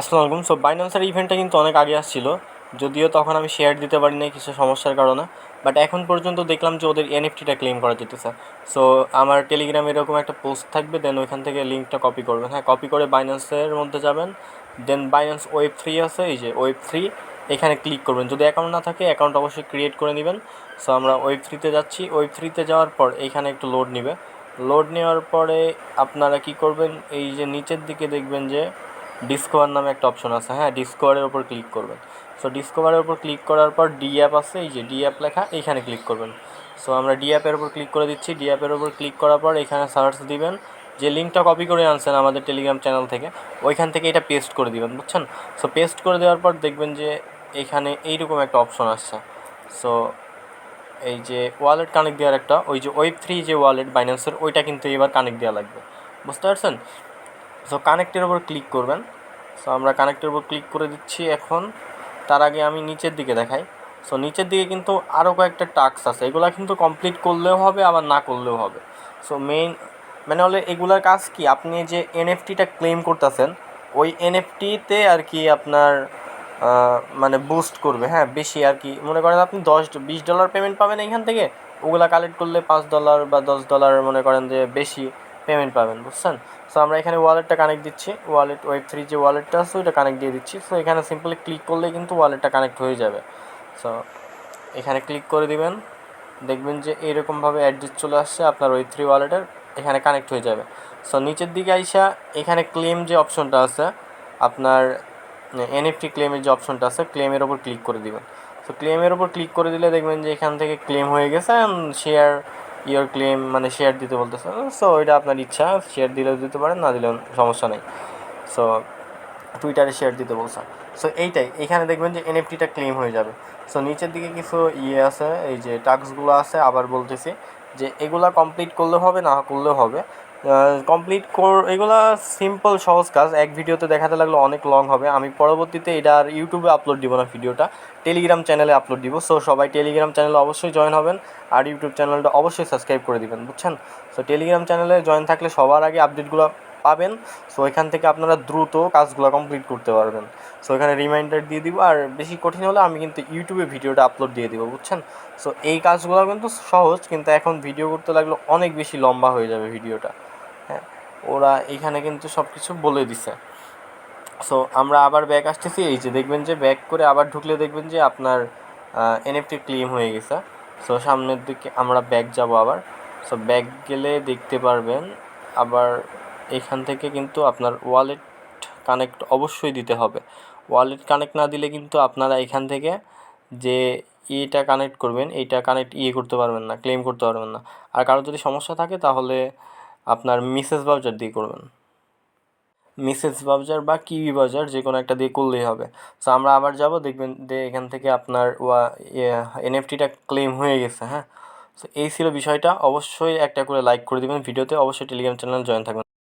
আসসালামু সো বাইন্যান্সের ইভেন্টটা কিন্তু অনেক আগে আসছিল। যদিও তখন আমি শেয়ার দিতে পারি নাই কিছু সমস্যার কারণে। বাট এখন পর্যন্ত দেখলাম যে ওদের এনএফটিটা ক্লেম করা যেতেছে। সো আমার টেলিগ্রামে এরকম একটা পোস্ট থাকবে দেন ওইখান থেকে লিঙ্কটা কপি করবেন। হ্যাঁ কপি করে বাইন্যান্সের মধ্যে যাবেন। দেন বাইন্যান্স ওয়েব থ্রি আছে, এই যে ওয়েব থ্রি এখানে ক্লিক করবেন। যদি অ্যাকাউন্ট না থাকে অ্যাকাউন্ট অবশ্যই ক্রিয়েট করে নেবেন। সো আমরা ওয়েব থ্রিতে যাচ্ছি। ওয়েব থ্রিতে যাওয়ার পর এইখানে একটু লোড নেবে। লোড নেওয়ার পরে আপনারা কি করবেন? এই যে নিচের দিকে দেখবেন যে ডিসকভার নামে একটা অপশন আছে। হ্যাঁ ডিসকভারের ওপর ক্লিক করবেন। সো ডিসকভারের ওপর ক্লিক করার পর ডি অ্যাপ আছে, এই যে ডি অ্যাপ লেখা, এইখানে ক্লিক করবেন। সো আমরা ডি অ্যাপের ওপর ক্লিক করে দিচ্ছি। ডি অ্যাপের ওপর ক্লিক করার পর এখানে সার্চ দিবেন। যে লিঙ্কটা কপি করে আনছেন আমাদের টেলিগ্রাম চ্যানেল থেকে, ওইখান থেকে এটা পেস্ট করে দিবেন, বুঝছেন? সো পেস্ট করে দেওয়ার পর দেখবেন যে এখানে এইরকম একটা অপশন আসছে। সো এই যে ওয়ালেট কানেক্ট দেওয়ার একটা, ওই যে ওয়েব থ্রি যে ওয়ালেট বাইন্যান্সের ওইটা কিন্তু এবার কানেক্ট দেওয়া লাগবে। বুঝতে পারছেন? সো কানেক্টের ওপর ক্লিক করবেন। সো আমরা কানেক্টের উপর ক্লিক করে দিচ্ছি এখন। তার আগে আমি নিচের দিকে দেখাই। সো নিচের দিকে কিন্তু আরও কয়েকটা টাস্ক আছে। এগুলো কিন্তু কমপ্লিট করলেও হবে, আবার না করলেও হবে। সো মেইন মানে হলে এগুলার কাজ কি? আপনি যে এনএফটিটা ক্লেম করতেছেন, ওই এনএফটিতে আর কি আপনার মানে বুস্ট করবে। হ্যাঁ বেশি আর কি। মনে করেন আপনি দশ, বিশ ডলার পেমেন্ট পাবেন এখান থেকে। ওগুলা কালেক্ট করলে পাঁচ ডলার বা দশ ডলার মনে করেন যে বেশি। পেমেন্ট পাবেন, বুঝছেন? সো আমরা এখানে ওয়ালেটটা কানেক্ট দিচ্ছি। ওয়ালেট ওয়েব থ্রি যে ওয়ালেটটা আছে, ওইটা কানেক্ট দিয়ে দিচ্ছি। সো এখানে সিম্পলি ক্লিক করলেই কিন্তু ওয়ালেটটা কানেক্ট হয়ে যাবে। সো এখানে ক্লিক করে দিবেন। দেখবেন যে এইরকমভাবে অ্যাড্রেস চলে আসছে, আপনার ওই থ্রি ওয়ালেটের এখানে কানেক্ট হয়ে যাবে। সো নিচের দিকে আইসা, এখানে ক্লেম যে অপশনটা আছে, আপনার এনএফটি ক্লেমের যে অপশনটা আছে ক্লেমের ওপর ক্লিক করে দিবেন। সো ক্লেমের ওপর ক্লিক করে দিলে দেখবেন যে এখান থেকে ক্লেম হয়ে গেছে শেয়ার ইয়ার ক্লেম মানে শেয়ার দিতে বলতেছে। সো ওইটা আপনার ইচ্ছা শেয়ার দিলেও দিতে পারেন, না দিলেও সমস্যা নেই। সো টুইটারে শেয়ার দিতে বলছে। সো এইটাই। এখানে দেখবেন যে এনএফটিটা ক্লেম হয়ে যাবে। সো নিচের দিকে কিছু ইয়ে আছে, এই যে টাস্কগুলো আছে, আবার বলতেছি যে এগুলা কমপ্লিট করলে হবে, না করলেও হবে। কমপ্লিট কর এগুলা সিম্পল সহজ কাজ। এক ভিডিওতে দেখাতে লাগলে অনেক লং হবে। আমি পরবর্তীতে এটা আর ইউটিউবে আপলোড দিব না ভিডিওটা টেলিগ্রাম চ্যানেলে আপলোড দিব। সো সবাই টেলিগ্রাম চ্যানেলে অবশ্যই জয়েন হবেন। আর ইউটিউব চ্যানেলটা অবশ্যই সাবস্ক্রাইব করে দিবেন, বুঝছেন? সো টেলিগ্রাম চ্যানেলে জয়েন থাকলে সবার আগে আপডেটগুলো পাবেন। সো এখান থেকে আপনারা দ্রুত কাজগুলো কমপ্লিট করতে পারবেন। সো এখানে রিমাইন্ডার দিয়ে দিব। আর বেশি কঠিন হলে আমি কিন্তু ইউটিউবে ভিডিওটা আপলোড দিয়ে দিব, বুঝছেন? সো এই কাজগুলো কিন্তু সহজ, কিন্তু এখন ভিডিও করতে লাগলে অনেক বেশি লম্বা হয়ে যাবে ভিডিওটা হ্যাঁ ওরা এখানে কিন্তু সব কিছু বলে দিছে। সো আমরা আবার ব্যাক আসতেছি, এই যে দেখবেন যে ব্যাক করে আবার ঢুকলে দেখবেন যে আপনার এনএফটি ক্লেম হয়ে গেছে। সো সামনের দিকে আমরা ব্যাক যাব আবার। সো ব্যাক গেলে দেখতে পারবেন, আবার এখান থেকে কিন্তু আপনার ওয়ালেট কানেক্ট অবশ্যই দিতে হবে। ওয়ালেট কানেক্ট না দিলে কিন্তু আপনারা এখান থেকে যে ইটা কানেক্ট করবেন, এইটা কানেক্ট ইয়ে করতে পারবেন না ক্লেম করতে পারবেন না। আর কারও যদি সমস্যা থাকে তাহলে আপনার মিসেস বাউজার দিয়ে করবেন। মিসেস বাউজার বা কিউই বাউজার যে কোনো একটা দিয়ে করলেই হবে। তো আমরা আবার যাব, দেখবেন যে এখান থেকে আপনার ওয়া এনএফটিটা ক্লেম হয়ে গেছে হ্যাঁ? তো এই ছিল বিষয়টা। অবশ্যই একটা করে লাইক করে দেবেন। ভিডিওতে অবশ্যই টেলিগ্রাম চ্যানেল জয়েন থাকবেন।